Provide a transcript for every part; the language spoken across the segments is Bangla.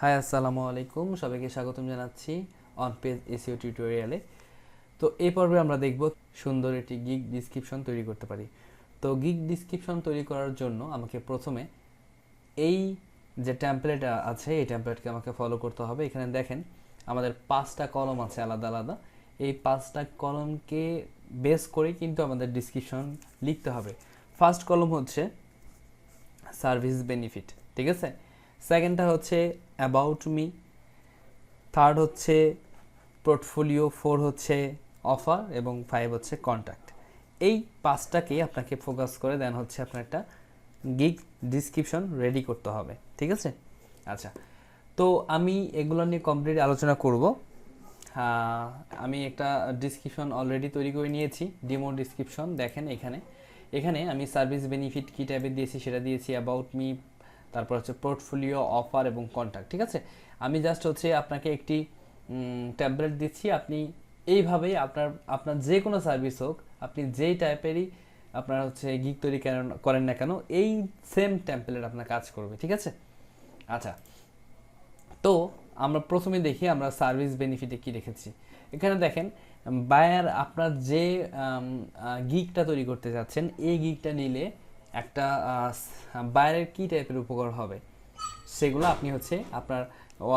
হাই, আসসালামু আলাইকুম। সবাইকে স্বাগতম জানাচ্ছি অন পেজ এসিও টিউটোরিয়ালে তো এই পর্বে আমরা দেখব সুন্দর একটি গিগ ডিসক্রিপশন তৈরি করতে পারি। তো গিগ ডিসক্রিপশন তৈরি করার জন্য আমাকে প্রথমে এই যে টেমপ্লেট আছে, এই টেমপ্লেটকে আমাকে ফলো করতে হবে। এখানে দেখেন, আমাদের পাঁচটা কলম আছে আলাদা আলাদা। এই পাঁচটা কলমকে বেস করে কিন্তু আমাদের ডিসক্রিপশন লিখতে হবে। ফার্স্ট কলম হচ্ছে সার্ভিস বেনিফিট ঠিক আছে? সেকেন্ডটা হচ্ছে অ্যাবাউট মি থার্ড হচ্ছে পোর্টফোলিও ফোর হচ্ছে অফার এবং ফাইভ হচ্ছে কন্ট্যাক্ট এই পাঁচটাকে আপনাকে ফোকাস করে দেন হচ্ছে আপনার একটা গিগ ডিসক্রিপশন রেডি করতে হবে। ঠিক আছে? আচ্ছা। তো আমি এগুলো নিয়ে কমপ্লিট আলোচনা করব। আমি একটা ডিসক্রিপশন অলরেডি তৈরি করে নিয়েছি। ডিমো ডিসক্রিপশন দেখেন এখানে। এখানে আমি সার্ভিস বেনিফিট কী টাইপের দিয়েছি সেটা দিয়েছি অ্যাবাউট মি তারপর হচ্ছে পোর্টফোলিও অফার এবং কন্ট্যাক্ট ঠিক আছে? আমি জাস্ট হচ্ছে আপনাকে একটি ট্যাবলেট দিচ্ছি। আপনি এইভাবেই আপনার আপনার যে কোনো সার্ভিস হোক, আপনি যেই টাইপেরই আপনার হচ্ছে গিক তৈরি কেন- করেন না কেন, এই সেম টেম্পলেট আপনার কাজ করবে, ঠিক আছে? আচ্ছা। তো আমরা প্রথমে দেখি আমরা সার্ভিস বেনিফিটে কি রেখেছি। এখানে দেখেন বায়ার আপনার যে গিকটা তৈরি করতে যাচ্ছেন, এই গিকটা নিলে একটা বাইরের কি টাইপের উপকার হবে? সেগুলো আপনি হচ্ছে আপনার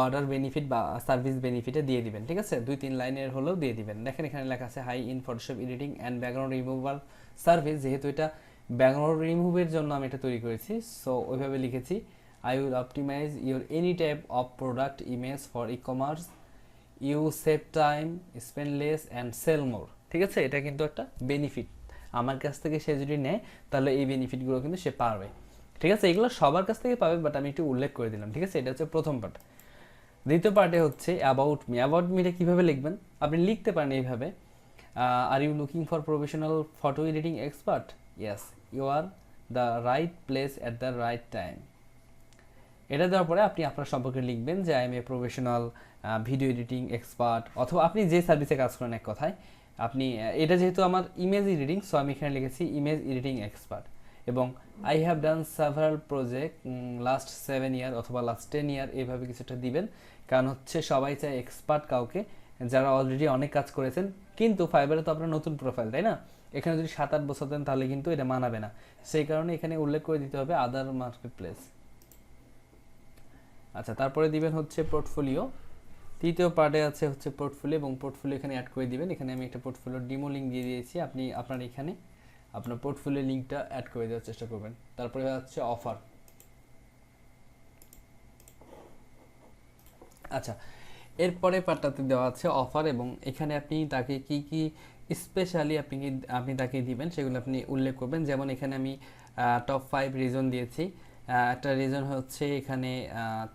অর্ডার বেনিফিট বা সার্ভিস বেনিফিটে দিয়ে দিবেন, ঠিক আছে? দুই, তিন লাইনের হলেও দিয়ে দিবেন। দেখেন এখানে লেখা আছে high end Photoshop editing and background removal service যেহেতু এটা ব্যাকগ্রাউন্ড রিমুভের জন্য আমি এটা তৈরি করেছি সো ওইভাবে লিখেছি I will optimise your any type of product image for e commerce you save time spend less and sell more ঠিক আছে? এটা কিন্তু একটা বেনিফিট আমার কাছ থেকে সে যদি নেয়, তাহলে এই বেনিফিটগুলো কিন্তু সে পারবে। ঠিক আছে? এগুলো সবার কাছ থেকে পাবে বাট আমি একটু উল্লেখ করে দিলাম। ঠিক আছে? এটা হচ্ছে প্রথম পার্ট দ্বিতীয় পার্টে হচ্ছে অ্যাবাউট মি অ্যাবাউট মিটা কীভাবে লিখবেন? আপনি লিখতে পারেন এইভাবে। Are you looking for professional photo editing expert yes you are the right place at the right time এটা দেওয়ার পরে আপনি আপনার সম্পর্কে লিখবেন যে I am a professional video editing expert অথবা আপনি যে সার্ভিসে কাজ করেন এক কথায় আপনি এটা যেহেতু আমার ইমেজ এডিটিং সো আমি এখানে লিখেছি ইমেজ এডিটিং এক্সপার্ট এবং I have done several project last seven year অথবা লাস্ট টেন ইয়ার এইভাবে কিছুটা দিবেন। কারণ হচ্ছে সবাই চায় এক্সপার্ট কাউকে, যারা অলরেডি অনেক কাজ করেছেন। কিন্তু ফাইবারে তো আপনার নতুন প্রোফাইল তাই না? এখানে যদি সাত আট বছর দেন, তাহলে কিন্তু এটা মানাবে না। সেই কারণে এখানে উল্লেখ করে দিতে হবে আদার মার্কেট প্লেস আচ্ছা তারপরে দিবেন হচ্ছে পোর্টফোলিও তৃতীয় পার্টে আছে হচ্ছে পোর্টফোলিও এবং পোর্টফোলিও এখানে অ্যাড করে দিবেন। এখানে আমি একটা পোর্টফোলিও ডিমো লিঙ্ক দিয়ে দিয়েছি। আপনি আপনার এখানে আপনার পোর্টফোলিও লিঙ্কটা অ্যাড করে দেওয়ার চেষ্টা করবেন। তারপরে হচ্ছে অফার আচ্ছা এরপরে পার্টটাতে দেওয়া আছে অফার এবং এখানে আপনি তাকে কি কি স্পেশালি আপনি কি, আপনি তাকে দিবেন সেগুলো আপনি উল্লেখ করবেন। যেমন এখানে আমি টপ ফাইভ রিজন দিয়েছি। একটা রিজন হচ্ছে এখানে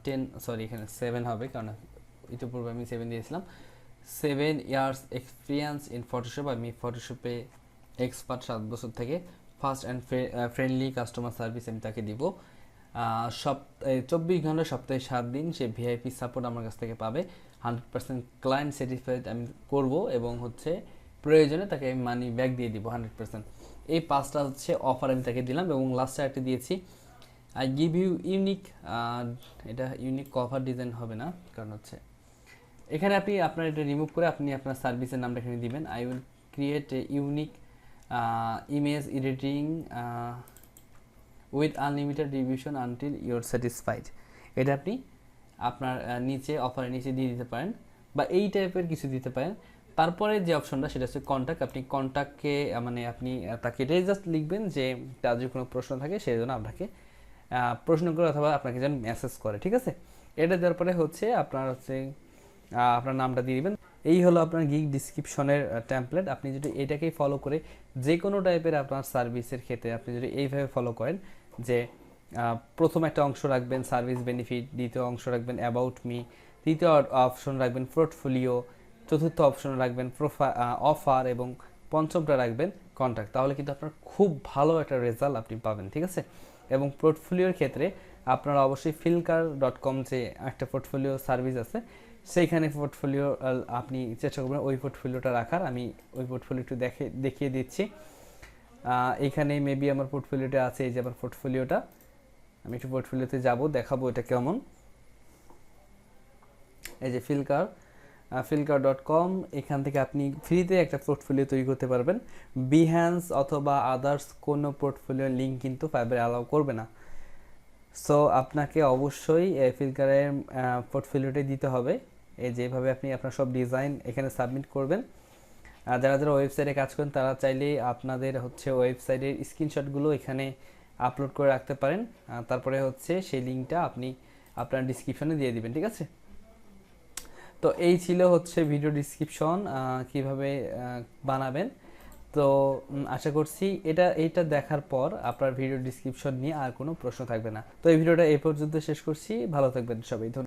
টেন সরি এখানে সেভেন হবে কারণ ইতিপূর্বে আমি সেভেন দিয়েছিলাম। Seven years experience in Photoshop আমি ফটোশপে এক্সপার্ট সাত বছর থেকে fast and friendly customer service আমি তাকে দিব। সপ চব্বিশ ঘণ্টা সপ্তাহে সাত দিন সে ভিআইপি সাপোর্ট আমার কাছ থেকে পাবে। হান্ড্রেড পার্সেন্ট ক্লায়েন্ট স্যাটিসফাইড আমি করব এবং হচ্ছে প্রয়োজনে তাকে আমি মানি ব্যাক দিয়ে দিব হান্ড্রেড পার্সেন্ট এই পাঁচটা হচ্ছে অফার আমি তাকে দিলাম এবং লাস্টে একটা দিয়েছি। আই গিভ ইউ ইউনিক এটা ইউনিক কভার ডিজাইন হবে না, কারণ হচ্ছে এখানে আপনি আপনার এটা রিমুভ করে আপনি আপনার সার্ভিসের নামটা এখানে দিবেন। I will create a unique image editing with unlimited revision until your satisfied এটা আপনি আপনার নিচে অফারের নিচে দিয়ে দিতে পারেন বা এই টাইপের কিছু দিতে পারেন। তারপরে যে অপশনটা সেটা হচ্ছে কন্ট্যাক্ট আপনি কন্ট্যাক্টকে মানে আপনি তাকে এটাই জাস্ট লিখবেন যে তার যদি কোনো প্রশ্ন থাকে সেই জন্য আপনাকে প্রশ্ন করে অথবা আপনাকে যেন মেসেজ করে, ঠিক আছে? এটা দেওয়ার পরে হচ্ছে আপনার হচ্ছে আপনার নামটা দিয়ে দিবেন। এই হলো আপনার গিগ ডিসক্রিপশনের টেমপ্লেট আপনি যদি এটাকেই ফলো করে যে কোনো টাইপের আপনার সার্ভিসের ক্ষেত্রে আপনি যদি এইভাবে ফলো করেন যে প্রথম একটা অংশ রাখবেন সার্ভিস বেনিফিট দ্বিতীয় অংশ রাখবেন অ্যাবাউট মি তৃতীয় অপশন রাখবেন পোর্টফোলিও চতুর্থ অপশন রাখবেন প্রোফা অফার এবং পঞ্চমটা রাখবেন কন্ট্যাক্ট তাহলে কিন্তু আপনার খুব ভালো একটা রেজাল্ট আপনি পাবেন, ঠিক আছে? এবং পোর্টফোলিওর ক্ষেত্রে আপনারা অবশ্যই ফিলকার ডট কম যে একটা পোর্টফোলিও সার্ভিস আছে সেইখানে পোর্টফোলিও আপনি চেষ্টা করবেন ওই পোর্টফোলিওটা রাখার। আমি ওই পোর্টফোলিও একটু দেখে, দেখিয়ে দিচ্ছি। এখানে মেবি আমার পোর্টফোলিওটা আছে, এই যে আমার পোর্টফোলিওটা আমি একটু পোর্টফোলিওতে যাব, দেখাবো এটা কেমন। এই যে ফিলকার ফিলকার ডট কম এখান থেকে আপনি ফ্রিতে একটা পোর্টফোলিও তৈরি করতে পারবেন। বিহ্যান্স অথবা আদার্স কোনো পোর্টফোলিও লিঙ্ক কিন্তু ফাইবার অ্যালাউ করবে না। সো আপনাকে অবশ্যই ফিলকারের পোর্টফোলিওটাই দিতে হবে। এই যেভাবে আপনি আপনার সব ডিজাইন এখানে সাবমিট করবেন। আর যারা যারা ওয়েবসাইটে কাজ করেন, তারা চাইলে আপনাদের হচ্ছে ওয়েবসাইটের স্ক্রিনশটগুলো এখানে আপলোড করে রাখতে পারেন। তারপরে হচ্ছে সেই লিঙ্কটা আপনি আপনার ডিসক্রিপশনে দিয়ে দিবেন, ঠিক আছে? তো এই ছিল হচ্ছে ভিডিও ডিসক্রিপশন কীভাবে বানাবেন। তো আশা করছি এটা, এইটা দেখার পর আপনার ভিডিও ডিসক্রিপশন নিয়ে আর কোনো প্রশ্ন থাকবে না। তো এই ভিডিওটা এই পর্যন্ত শেষ করছি। ভালো থাকবেন সবাই। ধন্যবাদ।